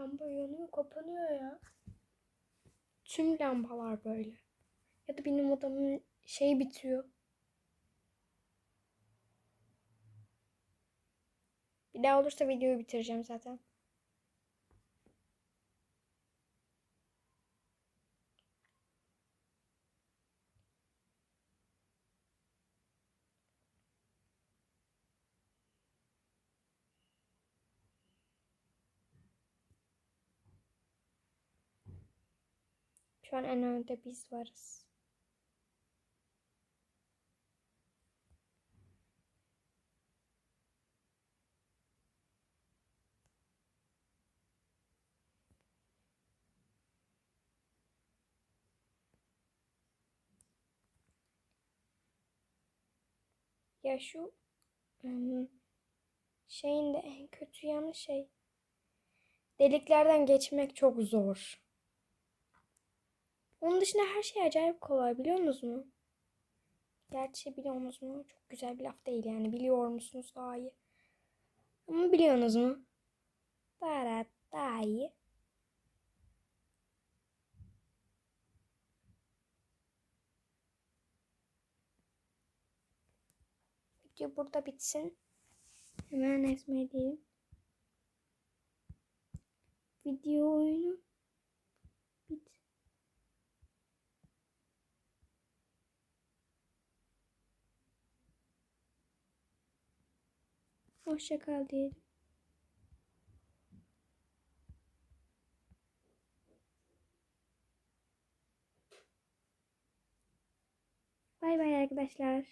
Lamba yanıyor, kapanıyor ya. Tüm lambalar böyle. Ya da benim odamın şey bitiyor. Bir daha olursa videoyu bitireceğim zaten. Şu an en önde biz varız. Ya şu ım, şeyin de en kötü yanı şey deliklerden geçmek çok zor. Onun dışında her şey acayip kolay biliyor musunuz mu? Gerçi biliyor musunuz mu? Çok güzel bir laf değil yani. Biliyor musunuz daha iyi. Ama biliyorsunuz mu? Daha, daha iyi. Video burada bitsin. Hemen ezmeleyeyim. Video oyunu bit. Hoşça kal diyelim. Bay bay arkadaşlar.